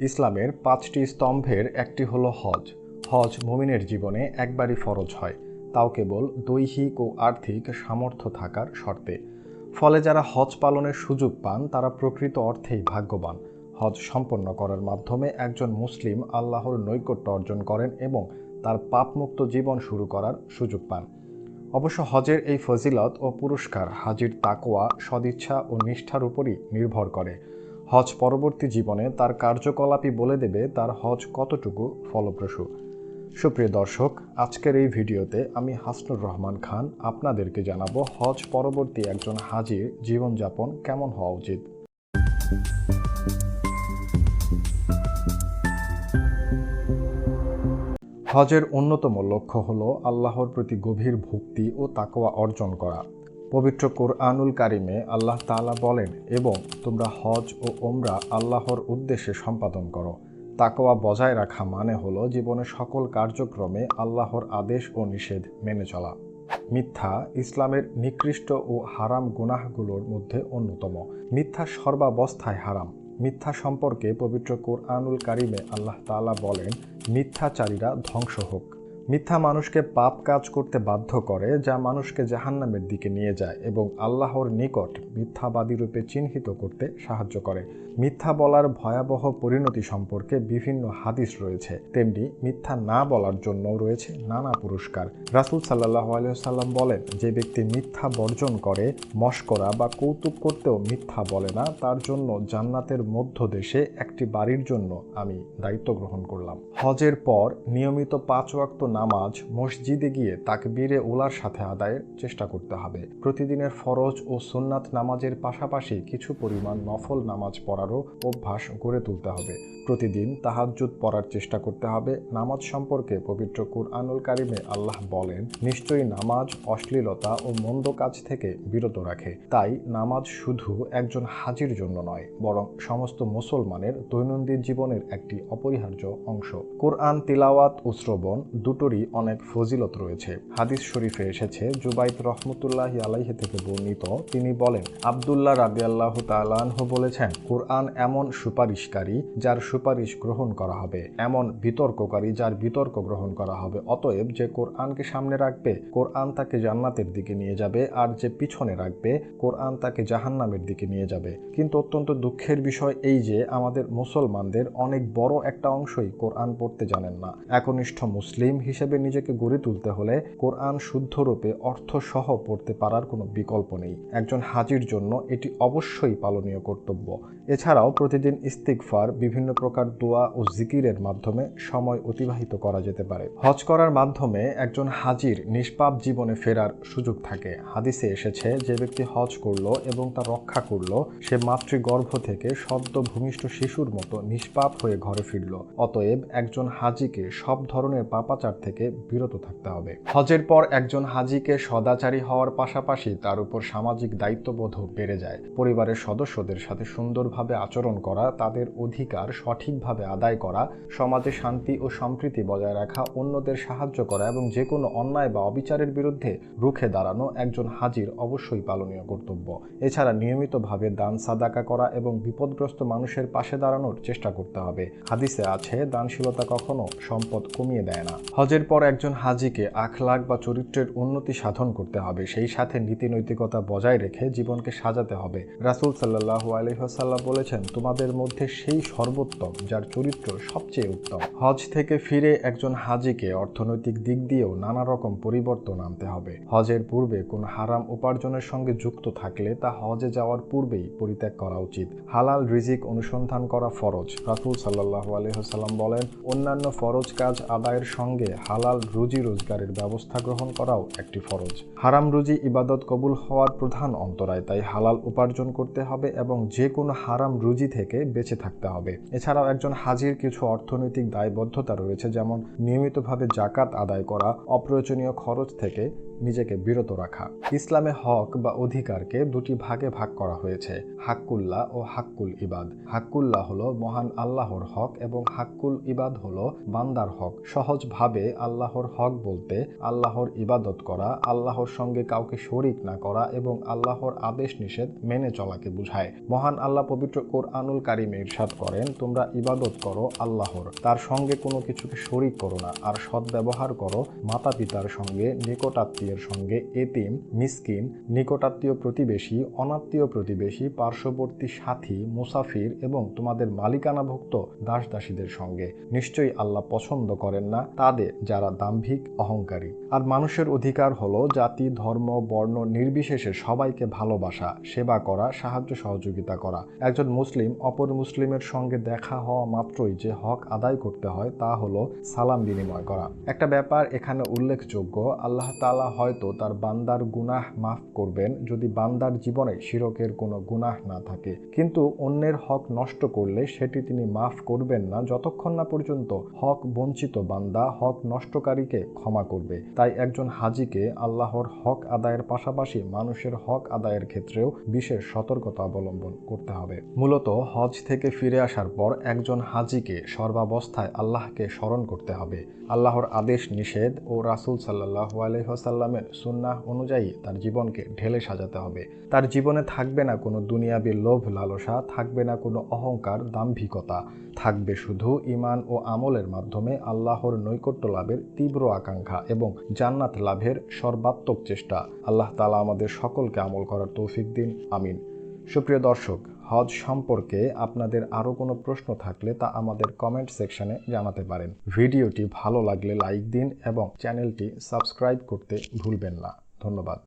ইসলামের পাঁচটি স্তম্ভের একটি হলো হজ। হজ মুমিনের জীবনে একবারই ফরজ হয়। তাও কেবল দৈহিক ও আর্থিক সামর্থ্য থাকার শর্তে। ফলে যারা হজ পালনের সুযোগ পান, তারা প্রকৃত অর্থেই ভাগ্যবান। হজ সম্পন্ন করার মাধ্যমে একজন মুসলিম আল্লাহর নৈকট্য অর্জন করেন এবং তার পাপমুক্ত জীবন শুরু করার সুযোগ পান। অবশ্য হজের এই ফজিলত ও পুরস্কার হাজির তাকোয়া সদিচ্ছা ও নিষ্ঠার উপরই নির্ভর করে। হজ পরবর্তী জীবনে তার কার্যকলাপই বলে দেবে তার হজ কতটুকু ফলপ্রসূ। সুপ্রিয় দর্শক, আজকের এই ভিডিওতে আমি হাসনুর রহমান খান আপনাদেরকে জানাব হজ পরবর্তী একজন হাজির জীবনযাপন কেমন হওয়া উচিত। হজের অন্যতম লক্ষ্য হল আল্লাহর প্রতি গভীর ভক্তি ও তাকোয়া অর্জন করা। পবিত্র কোরআনুল কারিমে আল্লাহ তাআলা বলেন, এবং তোমরা হজ ও ওমরা আল্লাহর উদ্দেশ্যে সম্পাদন করো। তাকোয়া বজায় রাখা মানে হলো জীবনের সকল কার্যক্রমে আল্লাহর আদেশ ও নিষেধ মেনে চলা। মিথ্যা ইসলামের নিকৃষ্ট ও হারাম গুনাহগুলোর মধ্যে অন্যতম। মিথ্যা সর্বাবস্থায় হারাম। মিথ্যা সম্পর্কে পবিত্র কোরআনুল কারিমে আল্লাহ তাআলা বলেন, মিথ্যাচারীরা ধ্বংস হোক। মিথ্যা মানুষকে পাপ কাজ করতে বাধ্য করে, যা মানুষকে জাহান্নামের দিকে নিয়ে যায় এবং আল্লাহর নিকট মিথ্যাবাদী রূপে চিহ্নিত করতে সাহায্য করে। মিথ্যা বলার ভয়াবহ পরিণতি সম্পর্কে বিভিন্ন হাদিস রয়েছে। তেমনি মিথ্যা না বলার জন্য রয়েছে নানা পুরস্কার। রাসুল সাল্লাহ আলিয়াল্লাম বলেন, যে ব্যক্তি মিথ্যা বর্জন করে, মস্করা বা কৌতুক করতেও মিথ্যা বলে না, তার জন্য জান্নাতের মধ্য দেশে একটি বাড়ির জন্য আমি দায়িত্ব গ্রহণ করলাম। হজের পর নিয়মিত পাঁচ ওয়াক্ত নামাজ, মসজিদে গিয়ে তাকবীরে ওলার সাথে আদায়ের চেষ্টা করতে হবে। প্রতিদিনের ফরজ ও সুন্নাত নামাজের পাশাপাশি কিছু পরিমাণ নফল নামাজ পড়ারও অভ্যাস গড়ে তুলতে হবে। প্রতিদিন তাহাজ্জুদ পড়ার চেষ্টা করতে হবে। নামাজ সম্পর্কে পবিত্র কুরআনুল কারিমে আল্লাহ বলেন, নিশ্চয়ই নামাজ অশ্লীলতা ও মন্দ কাজ থেকে বিরত রাখে। তাই নামাজ শুধু একজন হাজির জন্য নয়, বরং সমস্ত মুসলমানের দৈনন্দিন জীবনের একটি অপরিহার্য অংশ। কোরআন, তিলাওয়াত ও শ্রবণ দুটোরই অনেক ফজিলত রয়েছে। হাদিস শরীফে এসেছে, জুবাইদ রহমতুল্লাহ আলাইহে থেকে বর্ণিত, তিনি বলেন, আবদুল্লাহ রাবি আল্লাহ তালাহ বলেছেন, কোরআন এমন সুপারিশকারী যার সুপারিশ গ্রহণ করা হবে, এমন বিতর্ককারী যার বিতর্ক গ্রহণ করা হবে। অতএব যে কোরআনকে সামনে রাখবে, কোরআন তাকে জান্নাতের দিকে নিয়ে যাবে, আর যে পিছনে রাখবে, কোরআন তাকে জাহান্নামের দিকে নিয়ে যাবে। কিন্তু অত্যন্ত দুঃখের বিষয় এই যে, আমাদের মুসলমানদের অনেক বড় একটা অংশই কোরআন পড়তে জানেন না। একনিষ্ঠ মুসলিম হিসেবে নিজেকে গড়ে তুলতে হলে কোরআন শুদ্ধরূপে অর্থ সহ পড়তে পারার কোনো বিকল্প নেই। একজন হাজির জন্য এটি অবশ্যই পালনীয় কর্তব্য। এছাড়াও প্রতিদিন ইস্তিকফার বিভিন্ন প্রকার দোয়া ও জিকিরের মাধ্যমে সময় অতিবাহিত করা যেতে পারে। হজ করার মাধ্যমে একজন হাজির নিষ্পাপ জীবনে ফেরার সুযোগ থাকে। হাদিসে এসেছে, যে ব্যক্তি হজ করল এবং তা রক্ষা করল, সে মাতৃগর্ভ থেকে সদ্য ভূমিষ্ঠ শিশুর মতো নিষ্পাপ হয়ে ঘরে ফিরল। অতএব একজন হাজিকে সব ধরনের পাপাচার থেকে বিরত থাকতে হবে। হজের পর একজন হাজিকে সদাচারী হওয়ার পাশাপাশি তার উপর সামাজিক দায়িত্ববোধ বেড়ে যায়। পরিবারের সদস্যদের সাথে সুন্দরভাবে আচরণ করা, তাদের অধিকার সঠিকভাবে আদায় করা, সমাজে শান্তি ও সম্প্রীতি বজায় রাখা, অন্যদের সাহায্য করা এবং যে কোনো অন্যায় বা অবিচারের বিরুদ্ধে রুখে দাঁড়ানো একজন হাজির অবশ্যই পালনীয় কর্তব্য। এছাড়া নিয়মিতভাবে দান সাদাকা করা এবং বিপদগ্রস্ত মানুষের পাশে দাঁড়ানোর চেষ্টা করতে হবে। হাদিসে আছে, দানশীলতা কখনো সম্পদ কমিয়ে দেয় না। হজের পর একজন হাজিকে আখলাখ বা চরিত্রের উন্নতি সাধন করতে হবে। সেই সাথে নীতি নৈতিকতা বজায় রেখে জীবনকে সাজাতে হবে। রাসুল সাল্লাহ আলহাসাল্লাম বলেছেন, তোমাদের মধ্যে সেই সর্বোত্তম, যার চরিত্র সবচেয়ে উত্তম। হজ থেকে ফিরে একজন হাজিকে অর্থনৈতিক দিক দিয়েও নানা রকম পরিবর্তন আনতে হবে। হজের পূর্বে কোন হারাম উপার্জনের সঙ্গে যুক্ত থাকলে তা হজে যাওয়ার পূর্বেই পরিত্যাগ করা উচিত। হালাল রিজিক অনুসন্ধান করা ফরজ। রাসুল সাল্লাহ আলহাম বলেন, অন্যান্য ফরজ কাজ আদায়ের সঙ্গে হালাল রুজি রোজগারের ব্যবস্থা গ্রহণ করাও একটি ফরজ। হারাম রুজি ইবাদত কবুল হওয়ার প্রধান অন্তরায়, তাই হালাল উপার্জন করতে হবে এবং যে কোনো হারাম রুজি থেকে বেঁচে থাকতে হবে। এছাড়াও একজন হাজির কিছু অর্থনৈতিক দায়বদ্ধতা রয়েছে, যেমন নিয়মিতভাবে জাকাত আদায় করা, অপ্রয়োজনীয় খরচ থেকে নিজেকে বিরত রাখা। ইসলামে হক বা অধিকারকে দুটি ভাগে ভাগ করা হয়েছে, হাক্কুল্লাহ ও হাক্কুল ইবাদ। হাক্কুল্লাহ হলো মহান আল্লাহর হক এবং হাক্কুল ইবাদ হলো বান্দার হক। সহজভাবে আল্লাহর হক বলতে আল্লাহর ইবাদত করা, আল্লাহর সঙ্গে কাউকে শরিক না করা এবং আল্লাহর আদেশ নিষেধ মেনে চলাকে বুঝায়। মহান আল্লাহ পবিত্র কোরআনুল কারিমে ইরশাদ করেন, তোমরা ইবাদত করো আল্লাহর, তার সঙ্গে কোনো কিছুকে শরিক করো না, আর সৎ ব্যবহার করো মাতা পিতার সঙ্গে নিকটাত্মীয়ের সঙ্গে এতিম, মিসকিন, নিকটাত্মীয় প্রতিবেশী, অনাত্মীয় প্রতিবেশী, পার্শ্ববর্তী সাথী, মুসাফির এবং তোমাদের মালিকানাভুক্ত দাস দাসীদের সঙ্গে। নিশ্চয়ই আল্লাহ পছন্দ করেন না তাদের যারা দাম্ভিক, অহংকারী। আর মানুষের অধিকার হলো জাতি, ধর্ম, বর্ণ নির্বিশেষে সবাইকে ভালোবাসা, সেবা করা, সাহায্য সহযোগিতা করা। একজন মুসলিম অপর মুসলিমের সঙ্গে দেখা হওয়া মাত্রই যে হক আদায় করতে হয় তা হলো সালাম বিনিময় করা। একটা ব্যাপার এখানে উল্লেখযোগ্য। আল্লাহ তাআলা হয়তো তার বান্দার গুনাহ মাফ করবেন যদি বান্দার জীবনে শিরকের কোনো গুনাহ না থাকে। কিন্তু অন্যের হক নষ্ট করলে সেটি তিনি মাফ করবেন না। যতক্ষণ না পর্যন্ত হক বঞ্চিত বান্দা হক নষ্টকারীকে ক্ষমা করবে। তাই একজন হাজিকে আল্লাহর হক আদায়ের পাশাপাশি মানুষের হক আদায়ের ক্ষেত্রেও বিশেষ সতর্কতা অবলম্বন করতে হবে। মূলত হজ থেকে ফিরে আসার পর একজন হাজিকে সর্বাবস্থায় আল্লাহকে স্মরণ করতে হবে। আল্লাহর আদেশ নিষেধ ও রাসূল সাল্লাহ আলহিহাসাল্লামের সুন্নাহ অনুযায়ী তার জীবনকে ঢেলে সাজাতে হবে। তার জীবনে থাকবে না কোনো দুনিয়াবী লোভ লালসা, থাকবে না কোনো অহংকার দাম্ভিকতা। থাকবে শুধু ইমান ও আমলের মাধ্যমে আল্লাহর নৈকট্য লাভের তীব্র আকাঙ্ক্ষা এবং জান্নাত লাভের সর্বাত্মক চেষ্টা। আল্লাহ তালা আমাদের সকলকে আমল করার তৌফিক দিন। আমিন। সুপ্রিয় দর্শক, হজ সম্পর্কে আপনাদের আরও কোনো প্রশ্ন থাকলে তা আমাদের কমেন্ট সেকশনে জানাতে পারেন। ভিডিওটি ভালো লাগলে লাইক দিন এবং চ্যানেলটি সাবস্ক্রাইব করতে ভুলবেন না। ধন্যবাদ।